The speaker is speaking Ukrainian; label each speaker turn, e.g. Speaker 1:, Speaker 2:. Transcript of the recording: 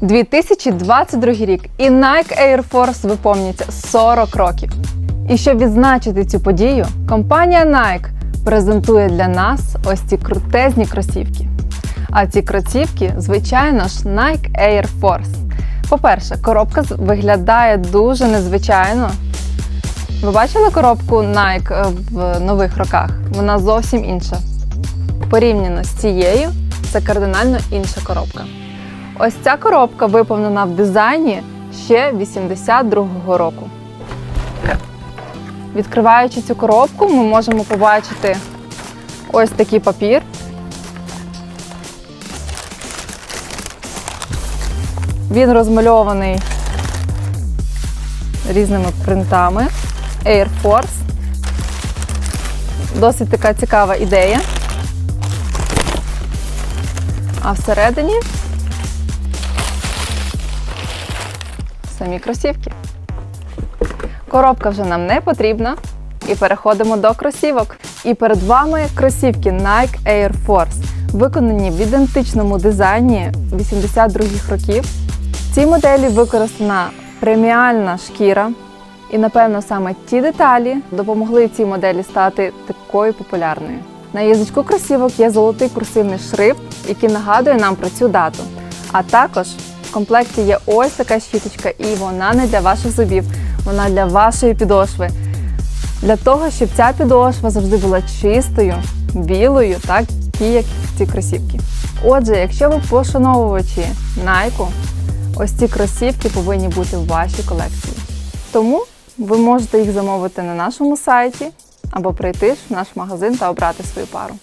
Speaker 1: – 2022 рік і Nike Air Force виповнюється 40 років. І щоб відзначити цю подію, компанія Nike презентує для нас ось ці крутезні кросівки. А ці кросівки, звичайно ж, Nike Air Force. По-перше, коробка виглядає дуже незвичайно. Ви бачили коробку Nike е, в нових роках? Вона зовсім інша. Порівняно з цією, це кардинально інша коробка. Ось ця коробка виповнена в дизайні ще 82-го року. Відкриваючи цю коробку, ми можемо побачити ось такий папір. Він розмальований різними принтами. Air Force. Досить така цікава ідея. А всередині самі кросівки. Коробка вже нам не потрібна. І переходимо до кросівок. І перед вами кросівки Nike Air Force, виконані в ідентичному дизайні 82-х років. В цій моделі використана преміальна шкіра, і напевно саме ті деталі допомогли цій моделі стати такою популярною. На язичку кросівок є золотий курсивний шрифт, який нагадує нам про цю дату. А також в комплекті є ось така щіточка, і вона не для ваших зубів, вона для вашої підошви. Для того, щоб ця підошва завжди була чистою, білою, так як ці кросівки. Отже, якщо ви пошановувачі Nike, ось ці кросівки повинні бути в вашій колекції. Тому ви можете їх замовити на нашому сайті або прийти в наш магазин та обрати свою пару.